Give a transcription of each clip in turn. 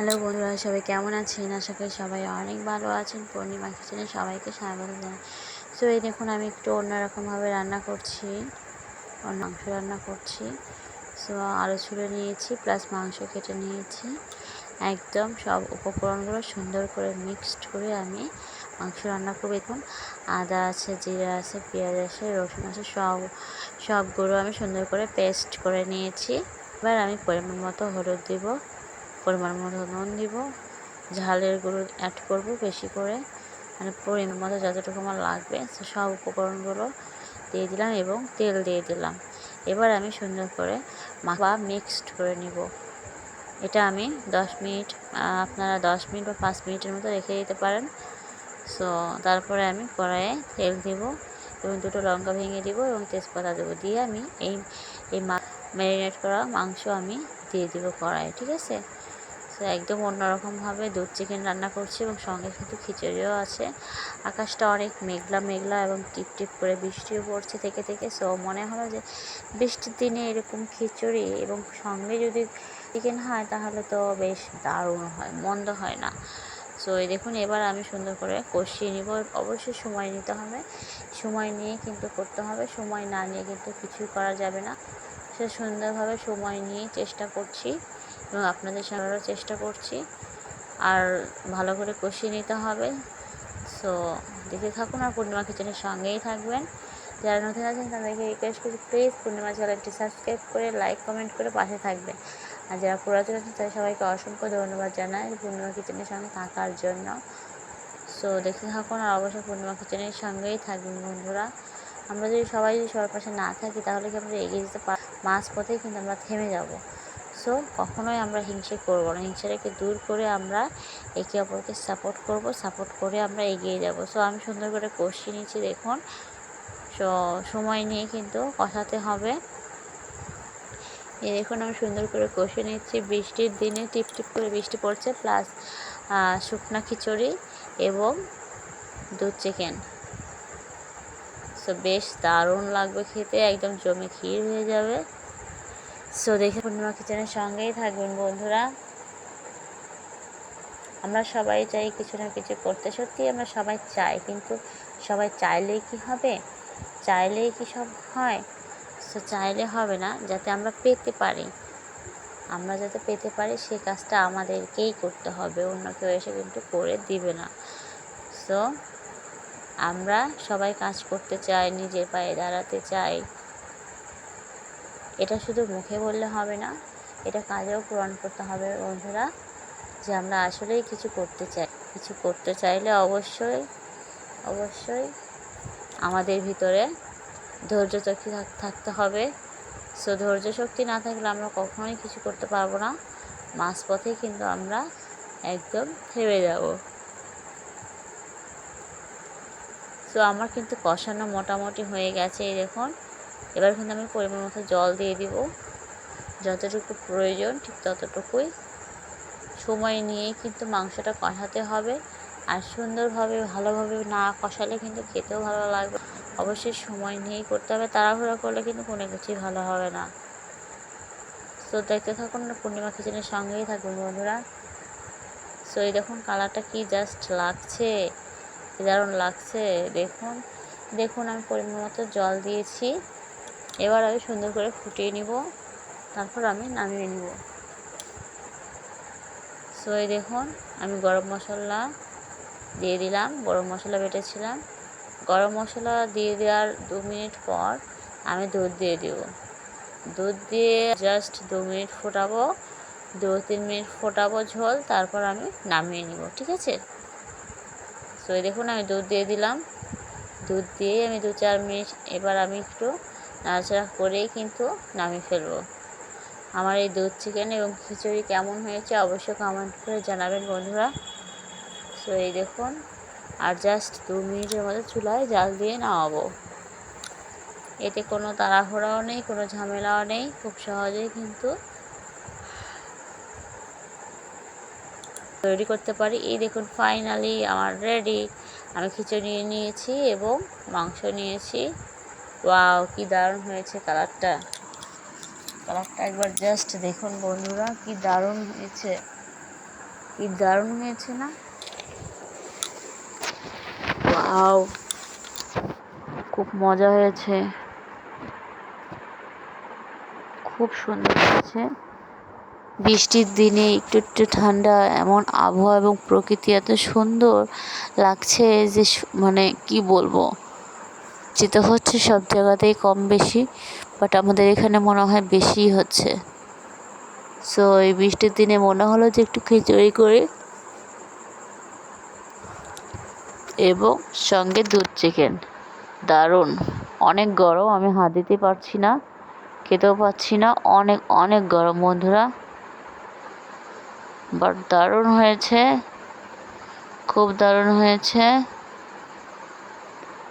Hello বন্ধুরা, সবাই কেমন আছেন? আশা করি সবাই অনেক ভালো আছেন। পূর্ণিমা কিচেনে সবাইকে স্বাগত জানাই। সো এই দেখুন, আমি একটু অন্যরকমভাবে রান্না করছি। মাংস রান্না করছি। সো আলু ছুলে নিয়েছি প্লাস মাংস কেটে নিয়েছি। একদম সব উপকরণগুলো সুন্দর করে মিক্সড করে আমি মাংস রান্না করব। দেখুন, আদা আছে, জিরা আছে, পেঁয়াজ আছে, রসুন আছে, সব, সবগুলো আমি সুন্দর করে পেস্ট করে নিয়েছি। এবার আমি পরিমাণ মতো হলুদ দিব। পরিমাণ মতো নুন দিব। ঝালের গুঁড়ো অ্যাড করব বেশি করে। মানে পরিমাণ মতো যতটুকু আমার লাগবে সব উপকরণগুলো দিয়ে দিলাম এবং তেল দিয়ে দিলাম। এবার আমি সুন্দর করে মাখা মিক্সড করে নিব। এটা আমি দশ মিনিট আপনারা দশ মিনিট বা পাঁচ মিনিটের মতো রেখে দিতে পারেন। সো তারপরে আমি কড়াইয়ে তেল দিব এবং দুটো লঙ্কা ভেঙে দিব এবং তেজপাতা দেবো। দিয়ে আমি এই এই ম্যারিনেট করা মাংস আমি দিয়ে দিব কড়াইয়ে ঠিক আছে? তো একদম অন্যরকমভাবে দুধ চিকেন রান্না করছি এবং সঙ্গে কিন্তু খিচুড়িও আছে। আকাশটা অনেক মেঘলা মেঘলা এবং টিপ টিপ করে বৃষ্টিও পড়ছে থেকে থেকে। সো মনে হলো যে বৃষ্টির দিনে এরকম খিচুড়ি এবং সঙ্গে যদি চিকেন হয় তাহলে তো বেশ দারুণ হয়, মন্দ হয় না। সো এই দেখুন, এবার আমি সুন্দর করে কষিয়ে নিব। অবশ্যই সময় নিতে হবে। সময় নিয়ে কিন্তু করতে হবে। সময় না নিয়ে কিন্তু কিছুই করা যাবে না। সে সুন্দরভাবে সময় নিয়ে চেষ্টা করছি এবং আপনাদের সামনেও চেষ্টা করছি। আর ভালো করে কষিয়ে নিতে হবে। সো দেখে থাকুন আর পূর্ণিমা কিচেনের সঙ্গেই থাকবেন। যারা নতুন আছেন, তাদেরকে রিকোয়েস্ট করছি প্লিজ পূর্ণিমা চ্যানেলটি সাবস্ক্রাইব করে লাইক কমেন্ট করে পাশে থাকবেন। আর যারা পুরাতন আছেন, তাদের সবাইকে অসংখ্য ধন্যবাদ জানাই পূর্ণিমা কিচেনের সঙ্গে থাকার জন্য। সো দেখে থাকুন আর অবশ্যই পূর্ণিমা কিচেনের সঙ্গেই থাকবেন বন্ধুরা। আমরা যদি সবাই যদি সবার পাশে না থাকি, তাহলে কি আমরা এগিয়ে যেতে পার মাঝ পথেই কিন্তু আমরা থেমে যাব। সো কখনোই আমরা হিংসে করব না। হিংসাটাকে দূর করে আমরা একে অপরকে সাপোর্ট করব সাপোর্ট করে আমরা এগিয়ে যাব। সো আমি সুন্দর করে কষিয়ে নিচ্ছি, দেখুন। সো সময় নিয়ে কিন্তু কষাতে হবে। এই দেখুন, আমি সুন্দর করে কষে নিচ্ছি। বৃষ্টির দিনে টিপ টিপ করে বৃষ্টি পড়ছে প্লাস শুকনা খিচুড়ি এবং দুধ চিকেন সো বেশ দারুণ লাগবে খেতে, একদম জমে ক্ষীর হয়ে যাবে। সো দেখে পূর্ণিমা কিচেনের সঙ্গেই থাকবেন বন্ধুরা। আমরা সবাই চাই কিছু না কিছু করতে সত্যি আমরা সবাই চাই, কিন্তু সবাই চাইলেই কি হবে? চাইলেই কি সব হয়? সো চাইলে হবে না, যাতে আমরা পেতে পারি। আমরা যাতে পেতে পারি, সে কাজটা আমাদেরকেই করতে হবে, অন্য কেউ এসে কিন্তু করে দিবে না। সো আমরা সবাই কাজ করতে চাই, নিজের পায়ে দাঁড়াতে চাই। এটা শুধু মুখে বললে হবে না, এটা কাজেও পূরণ করতে হবে বন্ধুরা, যে আমরা আসলেই কিছু করতে চাই। কিছু করতে চাইলে অবশ্যই অবশ্যই আমাদের ভিতরে ধৈর্য শক্তি থাকতে হবে। সো ধৈর্য শক্তি না থাকলে আমরা কখনোই কিছু করতে পারব না। মাঝপথে কিন্তু আমরা একদম থেমে যাব। সো আমার কিন্তু কষানো মোটামুটি হয়ে গেছে এই দেখুন। এবার কিন্তু আমি পরিমাণ মতো জল দিয়ে দিব। যতটুকু প্রয়োজন ঠিক ততটুকুই। সময় নিয়ে কিন্তু মাংসটা কষাতে হবে আর সুন্দরভাবে, ভালোভাবে না কষালে কিন্তু খেতেও ভালো লাগবে। অবশ্যই সময় নিয়েই করতে হবে, তাড়াহুড়া করলে কিন্তু কোনো কিছুই ভালো হবে না। তো দেখতে থাকুন পূর্ণিমা কিচেনের সঙ্গেই থাকুন বন্ধুরা। সো এই দেখুন, কালারটা কি জাস্ট লাগছে। দারুণ লাগছে, দেখুন। দেখুন, আমি পরিমাণ মতো জল দিয়েছি। এবার আমি সুন্দর করে ফুটিয়ে নিব, তারপর আমি নামিয়ে নিব। সো এই দেখুন, আমি গরম মশলা দিয়ে দিলাম, গরম মশলা বেটেছিলাম। গরম মশলা দিয়ে দেওয়ার দু মিনিট পর আমি দুধ দিয়ে দেব। দুধ দিয়ে জাস্ট দু মিনিট ফোটাবো, দু তিন মিনিট ফোটাবো ঝোল, তারপর আমি নামিয়ে নিব, ঠিক আছে? এই দেখুন, আমি দুধ দিয়ে দিলাম। দুধ দিয়ে আমি দু চার মিনিট এবার আমি একটু নাড়াচাড়া করেই কিন্তু নামিয়ে ফেলব। আমার এই দুধ চিকেন এবং খিচুড়ি কেমন হয়েছে অবশ্যই কমেন্ট করে জানাবেন বন্ধুরা। সো এই দেখুন, আর জাস্ট দু মিনিটের মধ্যে চুলায় জাল দিয়ে নামাবো। এতে কোনো তাড়াহুড়াও নেই, কোনো ঝামেলাও নেই, খুব সহজেই কিন্তু তৈরি করতে পারি। এই দেখুন ফাইনালি আমার রেডি আমি খিচুড়ি নিয়েছি এবং মাংস নিয়েছি। ওয়াও কি দারুণ হয়েছে কালারটা কালারটা একবার জাস্ট দেখুন বন্ধুরা, কি দারুণ হয়েছে। কি দারুণ হয়েছে না? ওয়াও খুব মজা হয়েছে। খুব সুন্দর হয়েছে। বৃষ্টির দিনে একটু একটু ঠান্ডা, এমন আবহাওয়া এবং প্রকৃতি এত সুন্দর লাগছে যে মানে কি বলব? যেতে হচ্ছে সব জায়গাতেই কম বেশি বাট আমাদের এখানে মনে হয় বেশিই হচ্ছে। সো এই বৃষ্টির দিনে মনে হলো যে একটু খিচুড়ি করে এবং সঙ্গে দুধ চিকেন। দারুণ। অনেক গরম, আমি হাত দিতে পারছি না, খেতেও পাচ্ছি না, অনেক অনেক গরম, বন্ধুরা। বাট দারুণ হয়েছে। খুব দারুণ হয়েছে।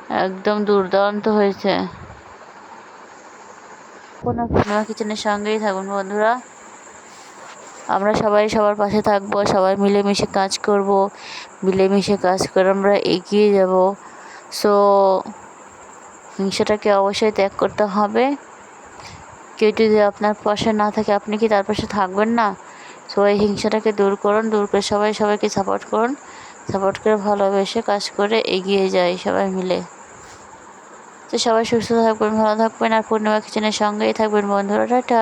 একদম দুর্দান্ত হয়েছে। কোনো পূর্ণিমা কিচেনের সঙ্গেই থাকুন বন্ধুরা। আমরা সবাই সবার পাশে থাকব, সবাই মিলেমিশে কাজ করব, মিলেমিশে কাজ করে আমরা এগিয়ে যাব। সো হিংসাটাকে অবশ্যই ত্যাগ করতে হবে। কেউ যদি আপনার পাশে না থাকে, আপনি কি তার পাশে থাকবেন না? সো এই হিংসাটাকে দূর করুন, দূর করে সবাই সবাইকে সাপোর্ট করুন। সাপোর্ট করে ভালোবেসে কাজ করে এগিয়ে যাই সবাই মিলে। তো সবাই সুস্থ থাকবেন, ভালো থাকবেন, আর পূর্ণিমা কিচেনের সঙ্গেই থাকবেন বন্ধুরা, টাটা।